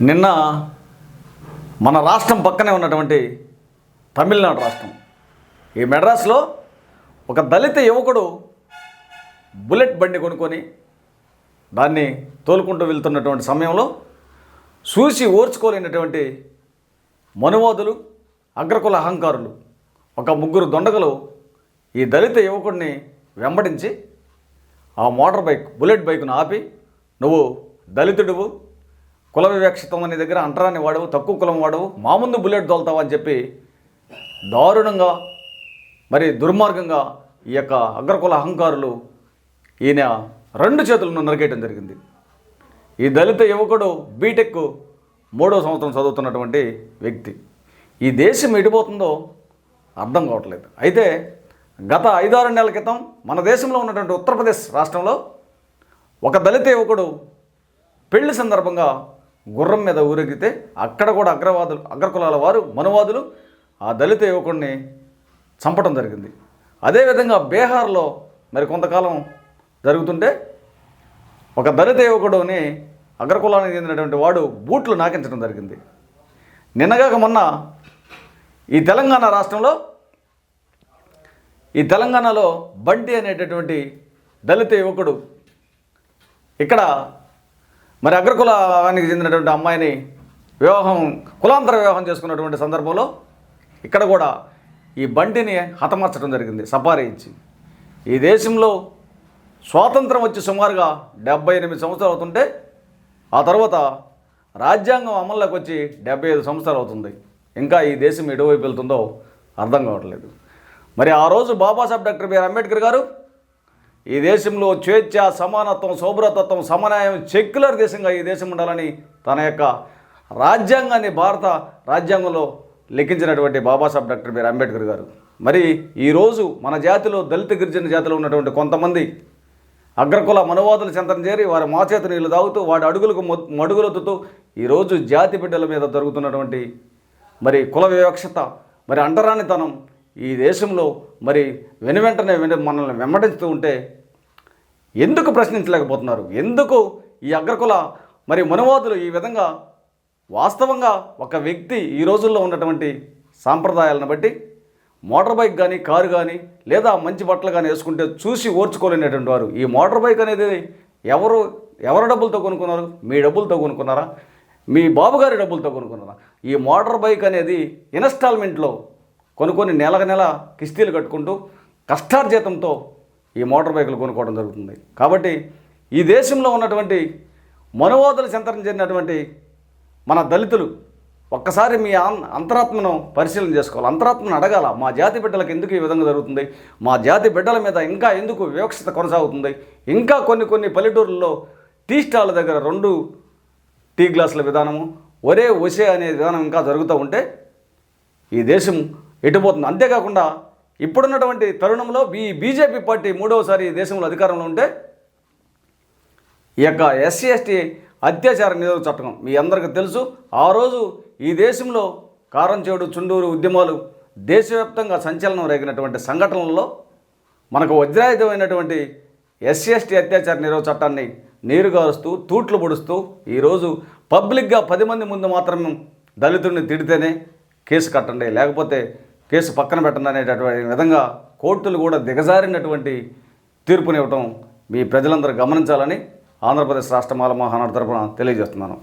నిన్న మన రాష్ట్రం పక్కనే ఉన్నటువంటి తమిళనాడు రాష్ట్రం. ఈ మెడ్రాస్లో ఒక దళిత యువకుడు బుల్లెట్ బండి కొనుక్కొని దాన్ని తోలుకుంటూ వెళ్తున్నటువంటి సమయంలో చూసి ఓర్చుకోలేనటువంటి మనువాదులు అగ్రకుల అహంకారులు ఒక ముగ్గురు దొండగలు ఈ దళిత యువకుడిని వెంబడించి ఆ మోటార్ బైక్ బుల్లెట్ బైక్ను ఆపి నువ్వు దళితుడువు కుల వివక్షితం అనే దగ్గర అంటరాని వాడవు తక్కువ కులం వాడవు మా ముందు బుల్లెట్ తోలుతావు అని చెప్పి దారుణంగా మరి దుర్మార్గంగా ఈ యొక్క అగ్రకుల అహంకారులు ఈయన రెండు చేతులను నరికేయడం జరిగింది. ఈ దళిత యువకుడు బీటెక్ మూడో సంవత్సరం చదువుతున్నటువంటి వ్యక్తి. ఈ దేశం ఎడిపోతుందో అర్థం కావట్లేదు. అయితే గత ఐదారు నెలల క్రితం మన దేశంలో ఉన్నటువంటి ఉత్తరప్రదేశ్ రాష్ట్రంలో ఒక దళిత యువకుడు పెళ్ళి సందర్భంగా గుర్రం మీద ఊరెగితే అక్కడ కూడా అగ్రవాదులు అగ్రకులాల వారు మనువాదులు ఆ దళిత యువకుడిని చంపడం జరిగింది. అదేవిధంగా బీహార్లో మరి కొంతకాలం జరుగుతుంటే ఒక దళిత యువకుడుని అగ్రకులానికి చెందినటువంటి వాడు బూట్లు నాకించడం జరిగింది. నిన్నగాక మొన్న ఈ తెలంగాణ రాష్ట్రంలో ఈ తెలంగాణలో బంటి అనేటటువంటి దళిత యువకుడు ఇక్కడ మరి అగ్రకులానికి చెందినటువంటి అమ్మాయిని వివాహం కులాంతర వివాహం చేసుకున్నటువంటి సందర్భంలో ఇక్కడ కూడా ఈ బంటిని హతమార్చడం జరిగింది సపారీ ఇచ్చి ఈ దేశంలో స్వాతంత్రం వచ్చి సుమారుగా డెబ్బై ఎనిమిది సంవత్సరాలు అవుతుంటే ఆ తర్వాత రాజ్యాంగం అమల్లోకి వచ్చి డెబ్బై ఐదు సంవత్సరాలు అవుతుంది. ఇంకా ఈ దేశం ఎటువైపు వెళ్తుందో అర్థం కావట్లేదు. మరి ఆ రోజు బాబాసాహెబ్ డాక్టర్ బిఆర్ అంబేద్కర్ గారు ఈ దేశంలో స్వేచ్ఛ సమానత్వం సౌభ్రతత్వం సమన్యాయం సెక్యులర్ దేశంగా ఈ దేశం ఉండాలని తన యొక్క రాజ్యాంగాన్ని భారత రాజ్యాంగంలో లెక్కించినటువంటి Babasaheb doctor B R Ambedkar garu. మరి ఈరోజు మన జాతిలో దళిత గిరిజన జాతిలో ఉన్నటువంటి కొంతమంది అగ్రకుల మనవాదుల చెంతన చేరి వారి మాచేత నీళ్ళు తాగుతూ వాడి అడుగులకు మడుగులొత్తుతూ ఈరోజు జాతి బిడ్డల మీద జరుగుతున్నటువంటి మరి కుల వివక్షత మరి అంటరానితనం ఈ దేశంలో మరి వెను వెంటనే వెను మనల్ని వెంబడిస్తూ ఉంటే ఎందుకు ప్రశ్నించలేకపోతున్నారు? ఎందుకు ఈ అగ్రకుల మరి మనువాదులు ఈ విధంగా వాస్తవంగా ఒక వ్యక్తి ఈ రోజుల్లో ఉన్నటువంటి సాంప్రదాయాలను బట్టి మోటార్ బైక్ కానీ కారు కానీ లేదా మంచి బట్టలు కానీ వేసుకుంటే చూసి ఓర్చుకోలేనటువంటి వారు. ఈ మోటార్ బైక్ అనేది ఎవరు ఎవరి డబ్బులతో కొనుక్కున్నారు? మీ డబ్బులతో కొనుక్కున్నారా? మీ బాబుగారి డబ్బులతో కొనుక్కున్నారా? ఈ మోటార్ బైక్ అనేది ఇన్స్టాల్మెంట్లో కొనుక్కొని నెల నెల కిస్తీలు కట్టుకుంటూ కష్టార్జితంతో ఈ మోటార్ బైకులు కొనుక్కోవడం జరుగుతుంది. కాబట్టి ఈ దేశంలో ఉన్నటువంటి మనోవాదుల చెంతరం చేరినటువంటి మన దళితులు ఒక్కసారి మీ అం- అంతరాత్మను పరిశీలన చేసుకోవాలి. అంతరాత్మను అడగాల మా జాతి బిడ్డలకు ఎందుకు ఈ విధంగా జరుగుతుంది? మా జాతి బిడ్డల మీద ఇంకా ఎందుకు వివక్షత కొనసాగుతుంది? ఇంకా కొన్ని కొన్ని పల్లెటూరుల్లో టీ స్టాల్ దగ్గర రెండు టీ గ్లాసుల విధానము ఒరే ఒసే అనే విధానం ఇంకా జరుగుతూ ఉంటే ఈ దేశం ఎటుపోతుంది? అంతేకాకుండా ఇప్పుడున్నటువంటి తరుణంలో ఈ బీజేపీ పార్టీ మూడవసారి దేశంలో అధికారంలో ఉంటే ఈ యొక్క ఎస్సీ ఎస్టీ అత్యాచార నిరోధక చట్టం మీ అందరికీ తెలుసు. ఆ రోజు ఈ దేశంలో కారంచేడు చుండూరు ఉద్యమాలు దేశవ్యాప్తంగా సంచలనం రేగినటువంటి సంఘటనలలో మనకు వజ్రాయుధమైనటువంటి ఎస్సీ ఎస్టీ అత్యాచార నిరోధ చట్టాన్ని నీరుగారుస్తూ తూట్లు పొడుస్తూ ఈరోజు పబ్లిక్గా పది మంది ముందు మాత్రమే దళితుడిని తిడితేనే కేసు కట్టండి. లేకపోతే కేసు పక్కన పెట్టండి అనేటటువంటి విధంగా కోర్టులు కూడా దిగజారినటువంటి తీర్పునివ్వటం మీ ప్రజలందరూ గమనించాలని ఆంధ్రప్రదేశ్ రాష్ట్ర మాల మహానాడు తరఫున తెలియజేస్తున్నాను.